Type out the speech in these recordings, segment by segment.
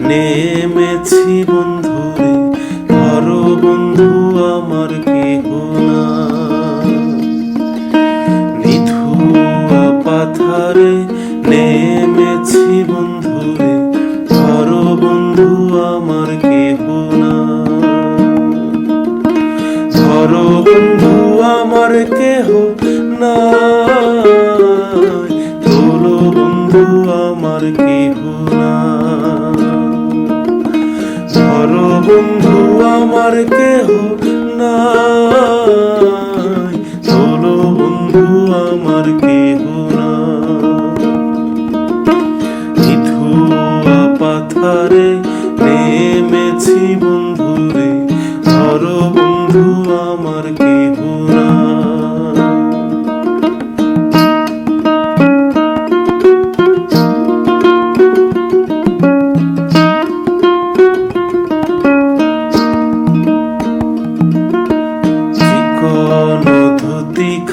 নেমেছি বন্ধুরে। ধরো বন্ধু আমার কেহ না। নিধুয়া পাথারে নেমেছি বন্ধুরে। ধরো বন্ধু আমার কেহ না। ধরো বন্ধু আমার কেহ না। না। ধরো বন্ধু আমার কেহ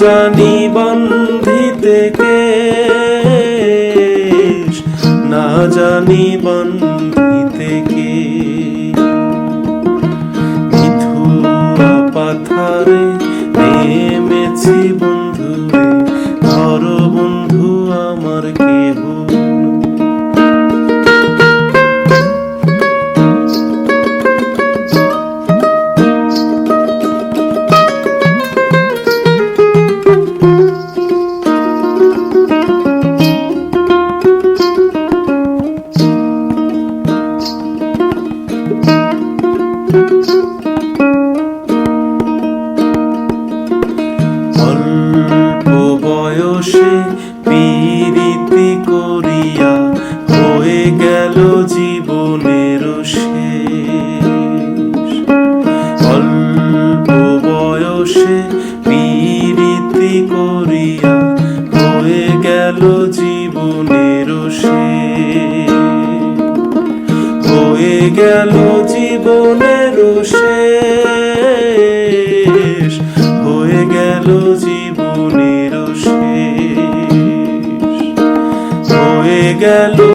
জানি বন্ধিতে কে না জানি বন্ধিতে কে মিথুয়া পাথারে অল্প বয়সে পীড়িতি করিয়া হয়ে গেল জীবনের শেষ। অল্প বয়সে পীড়িতি করিয়া হয়ে গেল জীবনের শেষ। হয়ে গেল জীবনের শেষ হয়ে গেল জীব